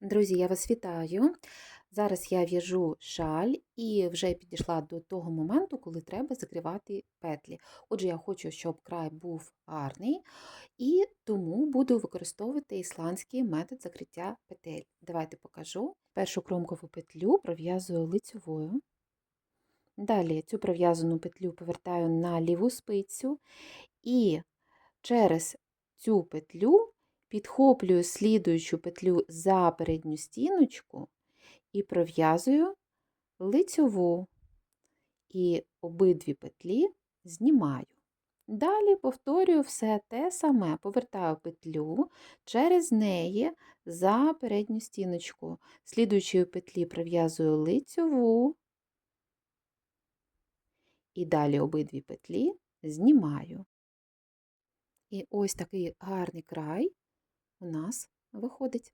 Друзі, я вас вітаю. Зараз я в'яжу шаль і вже підійшла до того моменту, коли треба закривати петлі. Отже, я хочу, щоб край був гарний, і тому буду використовувати ісландський метод закриття петель. Давайте покажу. Першу кромкову петлю пров'язую лицьовою. Далі цю пров'язану петлю повертаю на ліву спицю і через цю петлю підхоплюю слідуючу петлю за передню стіночку і пров'язую лицьову, і обидві петлі знімаю. Далі повторюю все те саме, повертаю петлю через неї за передню стіночку. Слідуючої петлі пров'язую лицьову, і далі обидві петлі знімаю. І ось такий гарний край у нас виходить.